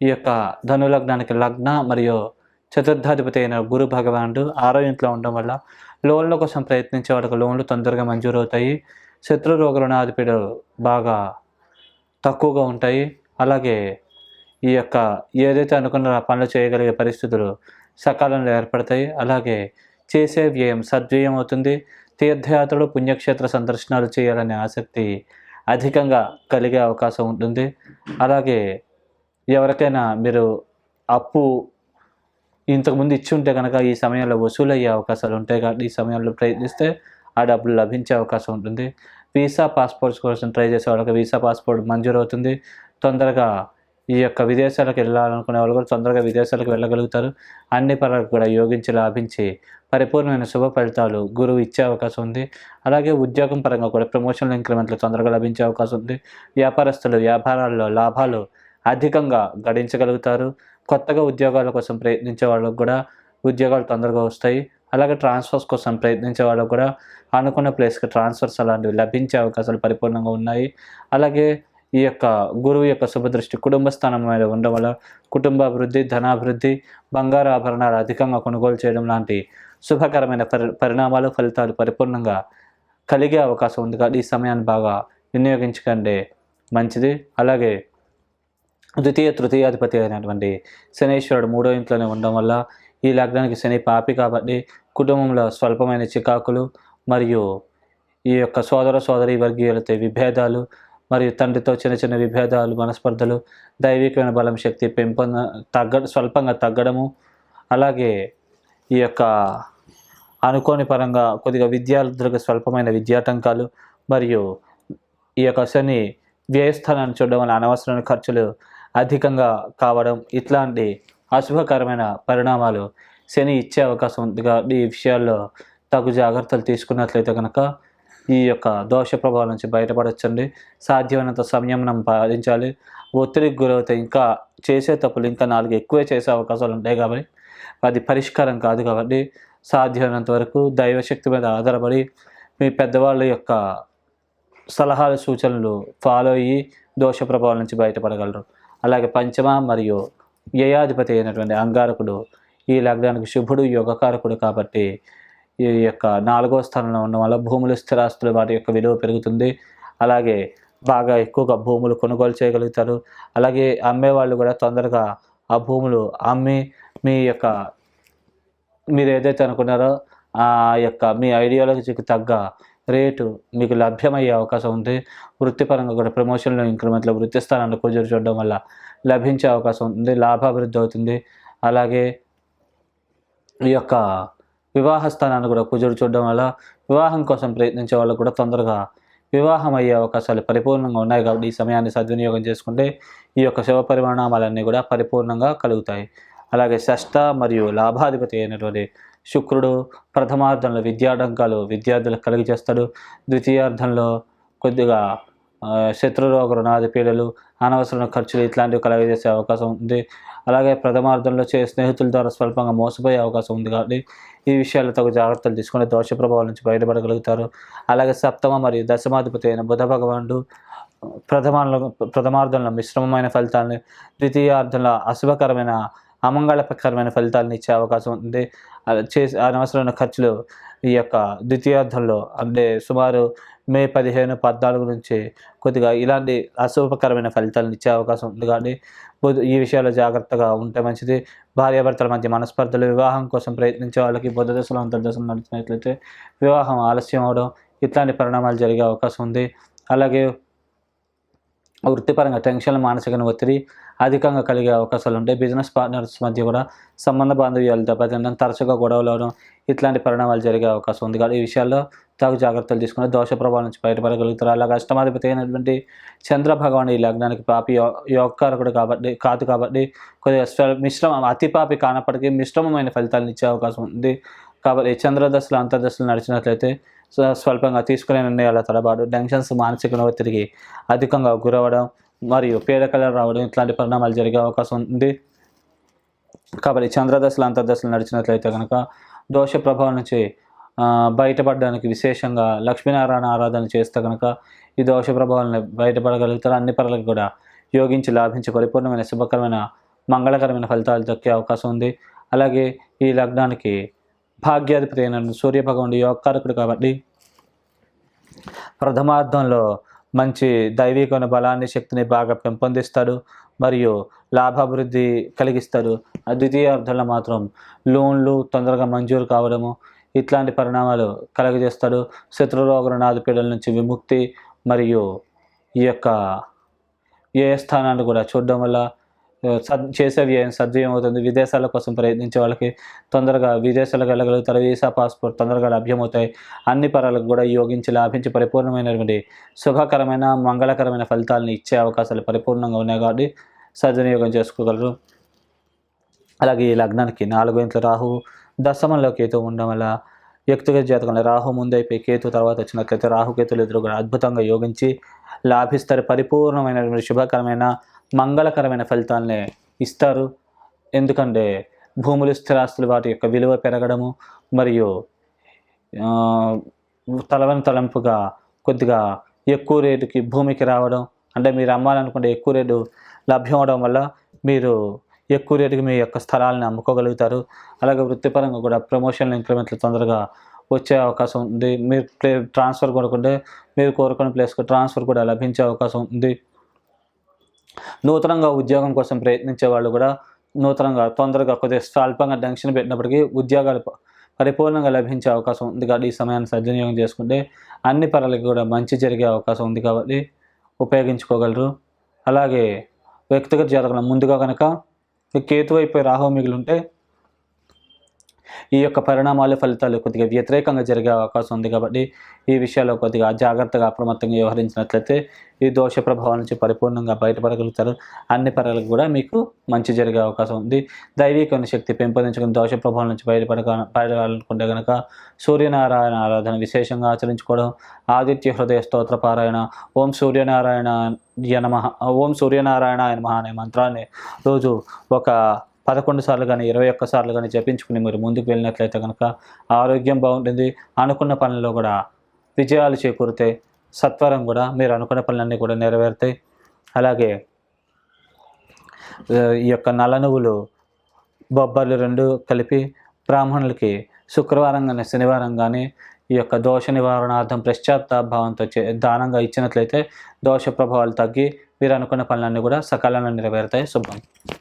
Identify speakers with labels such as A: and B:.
A: ఈ యొక్క ధనులగ్నానికి లగ్న మరియు చతుర్థాధిపతి అయిన గురు భగవానుడు ఆరో ఇంట్లో ఉండడం వల్ల లోన్ల కోసం ప్రయత్నించే వాళ్ళకి లోన్లు తొందరగా మంజూరు అవుతాయి. శత్రు రోగ రుణాధిపతులు బాగా తక్కువగా ఉంటాయి. అలాగే ఈ యొక్క ఏదైతే అనుకున్న పనులు చేయగలిగే పరిస్థితులు సకాలంలో ఏర్పడతాయి. అలాగే చేసే వ్యయం సద్వ్యయం అవుతుంది. తీర్థయాత్రలు పుణ్యక్షేత్ర సందర్శనాలు చేయాలనే ఆసక్తి అధికంగా కలిగే అవకాశం ఉంటుంది. అలాగే ఎవరికైనా మీరు అప్పు ఇంతకుముందు ఇచ్చి ఉంటే కనుక ఈ సమయంలో వసూలయ్యే అవకాశాలు ఉంటాయి కాబట్టి ఈ సమయంలో ప్రయత్నిస్తే ఆ డబ్బులు లభించే అవకాశం ఉంటుంది. వీసా పాస్పోర్ట్స్ కోసం ట్రై చేసే వాళ్ళకి వీసా పాస్పోర్ట్ మంజూరు అవుతుంది. తొందరగా ఈ యొక్క విదేశాలకు వెళ్ళాలనుకునే వాళ్ళు కూడా తొందరగా విదేశాలకు వెళ్ళగలుగుతారు. అన్ని పనులకు కూడా యోగించి లాభించి పరిపూర్ణమైన శుభ ఫలితాలు గురువు ఇచ్చే అవకాశం ఉంది. అలాగే ఉద్యోగం పరంగా కూడా ప్రమోషన్ ఇంక్రిమెంట్లు తొందరగా లభించే అవకాశం ఉంది. వ్యాపారస్తులు వ్యాపారాల్లో లాభాలు అధికంగా గడించగలుగుతారు. కొత్తగా ఉద్యోగాల కోసం ప్రయత్నించే వాళ్ళకు కూడా ఉద్యోగాలు తొందరగా వస్తాయి. అలాగే ట్రాన్స్ఫర్స్ కోసం ప్రయత్నించే వాళ్ళకు కూడా అనుకున్న ప్లేస్కి ట్రాన్స్ఫర్స్ అలాంటివి లభించే అవకాశాలు పరిపూర్ణంగా ఉన్నాయి. అలాగే ఈ యొక్క గురువు యొక్క శుభదృష్టి కుటుంబ స్థానం మీద ఉండడం వల్ల కుటుంబ అభివృద్ధి ధనాభివృద్ధి బంగారు ఆభరణాలు అధికంగా కొనుగోలు చేయడం లాంటి శుభకరమైన పరి పరిణామాలు ఫలితాలు పరిపూర్ణంగా కలిగే అవకాశం ఉంది. కాబట్టి ఈ సమయాన్ని బాగా వినియోగించకండి. మంచిది. అలాగే ద్వితీయ తృతీయాధిపతి అయినటువంటి శనీశ్వరుడు మూడో ఇంట్లోనే ఉండడం వల్ల ఈ లగ్నానికి శని పాపి కాబట్టి కుటుంబంలో స్వల్పమైన చికాకులు మరియు ఈ యొక్క సోదర సోదరి వర్గీయులతో విభేదాలు మరియు తండ్రితో చిన్న చిన్న విభేదాలు మనస్పర్ధలు దైవికమైన బలం శక్తి పెంపొంద తగ్గ స్వల్పంగా తగ్గడము అలాగే ఈ యొక్క అనుకోని పరంగా కొద్దిగా విద్యార్థులకు స్వల్పమైన విద్యాటంకాలు మరియు ఈ యొక్క శని వ్యయస్థానాన్ని చూడడం వల్ల అనవసరమైన ఖర్చులు అధికంగా కావడం ఇట్లాంటి అశుభకరమైన పరిణామాలు శని ఇచ్చే అవకాశం ఉంది కాబట్టి ఈ విషయాల్లో తగు జాగ్రత్తలు తీసుకున్నట్లయితే కనుక ఈ యొక్క దోష ప్రభావం నుంచి బయటపడచ్చండి. సాధ్యమైనంత సంయమనం పాటించాలి. ఒత్తిడికి గురవుతే ఇంకా చేసే తప్పులు ఇంకా నాలుగు ఎక్కువే చేసే అవకాశాలు ఉంటాయి కాబట్టి అది పరిష్కారం కాదు కాబట్టి సాధ్యమైనంత వరకు దైవశక్తి మీద ఆధారపడి మీ పెద్దవాళ్ళ యొక్క సలహాలు సూచనలు ఫాలో అయ్యి దోష ప్రభావం నుంచి బయటపడగలరు. అలాగే పంచమ మరియు వ్యయాధిపతి అయినటువంటి అంగారకుడు ఈ లగ్నానికి శుభుడు యోగకారకుడు కాబట్టి ఈ యొక్క నాలుగో స్థానంలో ఉండడం వల్ల భూములు స్థిరాస్తులు వాటి యొక్క విలువ పెరుగుతుంది. అలాగే బాగా ఎక్కువగా భూములు కొనుగోలు చేయగలుగుతారు. అలాగే అమ్మేవాళ్ళు కూడా తొందరగా ఆ భూములు అమ్మి మీ యొక్క మీరు ఏదైతే అనుకున్నారో ఆ యొక్క మీ ఐడియాలజీకి తగ్గ రేటు మీకు లభ్యమయ్యే అవకాశం ఉంది. వృత్తిపరంగా కూడా ప్రమోషన్లు ఇంక్రిమెంట్లు వృత్తి స్థానాలు కుజురు చూడడం వల్ల లభించే అవకాశం ఉంది లాభాభివృద్ధి అవుతుంది. అలాగే ఈ యొక్క వివాహ స్థానాన్ని కూడా కుజుడు చూడడం వల్ల వివాహం కోసం ప్రయత్నించే వాళ్ళకు కూడా తొందరగా వివాహం అయ్యే అవకాశాలు పరిపూర్ణంగా ఉన్నాయి కాబట్టి ఈ సమయాన్ని సద్వినియోగం చేసుకుంటే ఈ యొక్క శుభ పరిమాణాలన్నీ కూడా పరిపూర్ణంగా కలుగుతాయి. అలాగే షష్ట మరియు లాభాధిపతి అయినటువంటి శుక్రుడు ప్రథమార్థంలో విద్యాడంకాలు విద్యార్థులకు కలుగజేస్తాడు. ద్వితీయార్థంలో కొద్దిగా శత్రురోగ రుణాది పీడలు అనవసరమైన ఖర్చులు ఇట్లాంటివి కలగజేసే అవకాశం ఉంది. అలాగే ప్రథమార్థంలో చే స్నేహితుల ద్వారా స్వల్పంగా మోసపోయే అవకాశం ఉంది కాబట్టి ఈ విషయాలు తగు జాగ్రత్తలు తీసుకుని దోష ప్రభావం నుంచి బయటపడగలుగుతారు. అలాగే సప్తమ మరియు దశమాధిపతి అయిన బుధ భగవానుడు ప్రథమార్థంలో ప్రథమార్థంలో మిశ్రమమైన ఫలితాలని ద్వితీయార్థంలో అశుభకరమైన అమంగళకరమైన ఫలితాలను ఇచ్చే అవకాశం ఉంది. చేసి అనవసరమైన ఖర్చులు ఈ యొక్క ద్వితీయార్థంలో అంటే సుమారు మే పదిహేను పద్నాలుగు నుంచి కొద్దిగా ఇలాంటి అశుభకరమైన ఫలితాలను ఇచ్చే అవకాశం ఉంది. కానీ ఈ విషయాల్లో జాగ్రత్తగా ఉంటే మంచిది. భార్యాభర్తల మధ్య మనస్పర్ధలు వివాహం కోసం ప్రయత్నించే వాళ్ళకి బుద్ధ దశలో అంతర్దశలు నడిచినట్లయితే వివాహం ఆలస్యం అవడం ఇట్లాంటి పరిణామాలు జరిగే అవకాశం ఉంది. అలాగే వృత్తిపరంగా టెన్షన్ మానసిక ఒత్తిడి అధికంగా కలిగే అవకాశాలు ఉంటాయి. బిజినెస్ పార్ట్నర్స్ మధ్య కూడా సంబంధ బాంధవ్యాలు దెబ్బతినడం తరచుగా గొడవలు అవడం ఇట్లాంటి పరిణామాలు జరిగే అవకాశం ఉంది. కాబట్టి ఈ విషయాల్లో తగు జాగ్రత్తలు తీసుకుని దోష ప్రభావం నుంచి బయటపడగలుగుతారు. అలాగే అష్టమాధిపతి అయినటువంటి చంద్ర భగవాన్ ఈ లగ్నానికి పాపి యో- యోగకారకుడు కాబట్టి కాదు కాబట్టి కొద్దిగా మిశ్రమం మిశ్రమ అతి పాపి కానప్పటికీ మిశ్రమమైన ఫలితాలను ఇచ్చే అవకాశం ఉంది. కాబట్టి చంద్రదశలు అంతర్దశలు నడిచినట్లయితే స్వల్పంగా తీసుకునే నిర్ణయాల తడబాటు టెన్షన్స్ మానసిక ఒత్తిడికి అధికంగా గురవడం మరియు పీడకలు రావడం ఇట్లాంటి పరిణామాలు జరిగే అవకాశం ఉంది. కాబట్టి చంద్రదశలు అంతర్దశలు నడిచినట్లయితే కనుక దోష ప్రభావం నుంచి బయటపడడానికి విశేషంగా లక్ష్మీనారాయణ ఆరాధన చేస్తే కనుక ఈ దోష ప్రభావాలను బయటపడగలుగుతారు. అన్ని పనులకు కూడా యోగించి లాభించి పరిపూర్ణమైన శుభకరమైన మంగళకరమైన ఫలితాలు దక్కే అవకాశం ఉంది. అలాగే ఈ లగ్నానికి భాగ్యాధిపతి అయిన సూర్యభగవానుడు యోగకారకుడు కాబట్టి ప్రథమార్థంలో మంచి దైవికమైన బలాన్ని శక్తిని బాగా పెంపొందిస్తాడు మరియు లాభాభివృద్ధి కలిగిస్తాడు. ఆ ద్వితీయార్థంలో మాత్రం లోన్లు తొందరగా మంజూరు కావడము ఇట్లాంటి పరిణామాలు కలగజేస్తాడు. శత్రురోగ నాదుపీడల నుంచి విముక్తి మరియు ఈ యొక్క ఏ స్థానాన్ని కూడా చూడడం వల్ల చేసే వ్యయం సద్వ్యయం అవుతుంది? విదేశాల కోసం ప్రయత్నించే వాళ్ళకి తొందరగా విదేశాలకు వెళ్ళగలుగుతారు వీసా పాస్పోర్ట్ తొందరగా లభ్యమవుతాయి. అన్ని పరాలకు కూడా యోగించి లాభించి పరిపూర్ణమైనటువంటి శుభకరమైన మంగళకరమైన ఫలితాలను ఇచ్చే అవకాశాలు పరిపూర్ణంగా ఉన్నాయి కాబట్టి సద్వినియోగం చేసుకోగలరు. అలాగే ఈ లగ్నానికి నాలుగు ఇంట్లో రాహు దశమంలో కేతు ఉండడం వల్ల వ్యక్తిగత జాతకంలో రాహు ముందైపోయి కేతు తర్వాత వచ్చినట్లయితే రాహు కేతులు ఇద్దరు కూడా అద్భుతంగా యోగించి లాభిస్తారు. పరిపూర్ణమైనటువంటి శుభకరమైన మంగళకరమైన ఫలితాలనే ఇస్తారు. ఎందుకంటే భూములు స్థిరాస్తులు వాటి యొక్క విలువ పెరగడము మరియు తలవని తలంపుగా కొద్దిగా ఎక్కువ రేటుకి భూమికి రావడం అంటే మీరు అమ్మాలనుకుంటే ఎక్కువ రేటు లభ్యం అవడం వల్ల మీరు ఎక్కువ రేటుకి మీ యొక్క స్థలాలను అమ్ముకోగలుగుతారు. అలాగే వృత్తిపరంగా కూడా ప్రమోషన్లు ఇంక్రిమెంట్లు తొందరగా వచ్చే అవకాశం ఉంది. మీరు ట్రాన్స్ఫర్ కొనుక్కుంటే మీరు కోరుకున్న ప్లేస్కి ట్రాన్స్ఫర్ కూడా లభించే అవకాశం ఉంది. నూతనంగా ఉద్యోగం కోసం ప్రయత్నించే వాళ్ళు కూడా నూతనంగా తొందరగా కొద్దిగా స్వల్పంగా టెన్షన్ పెట్టినప్పటికీ ఉద్యోగాలు పరిపూర్ణంగా లభించే అవకాశం ఉంది కాబట్టి ఈ సమయాన్ని సద్వినియోగం చేసుకుంటే అన్ని పనులకి కూడా మంచి జరిగే అవకాశం ఉంది కాబట్టి ఉపయోగించుకోగలరు. అలాగే వ్యక్తిగత జాతకంలో ముందుగా కనుక కేతు వైపు రాహు మిగిలి ఉంటే ఈ యొక్క పరిణామాలు ఫలితాలు కొద్దిగా వ్యతిరేకంగా జరిగే అవకాశం ఉంది కాబట్టి ఈ విషయాల్లో కొద్దిగా జాగ్రత్తగా అప్రమత్తంగా వ్యవహరించినట్లయితే ఈ దోష ప్రభావం నుంచి పరిపూర్ణంగా బయటపడగలుగుతారు. అన్ని పరాలకు కూడా మీకు మంచి జరిగే అవకాశం ఉంది. దైవికమైన శక్తి పెంపొందించుకుని దోష ప్రభావం నుంచి బయటపడక బయటపడాలనుకుంటే కనుక సూర్యనారాయణ ఆరాధన విశేషంగా ఆచరించుకోవడం. ఆదిత్య హృదయ స్తోత్ర పారాయణ ఓం సూర్యనారాయణ నమ ఓం సూర్యనారాయణ నమ అనే మంత్రాన్ని రోజు ఒక పదకొండు సార్లు కానీ ఇరవై ఒక్క సార్లు కానీ జపించుకుని మీరు ముందుకు వెళ్ళినట్లయితే కనుక ఆరోగ్యం బాగుంటుంది. అనుకున్న పనుల్లో కూడా విజయాలు చేకూరుతాయి సత్వరం కూడా మీరు అనుకున్న పనులన్నీ కూడా నెరవేరుతాయి. అలాగే ఈ యొక్క నల్ల నువ్వులు బొబ్బర్లు రెండు కలిపి బ్రాహ్మణులకి శుక్రవారం కానీ శనివారం కానీ ఈ యొక్క దోష నివారణార్థం పశ్చాత్తాభావంతో చే దానంగా ఇచ్చినట్లయితే దోష ప్రభావాలు తగ్గి మీరు అనుకున్న పనులన్నీ కూడా సకాలంలో నెరవేరుతాయి. శుభం.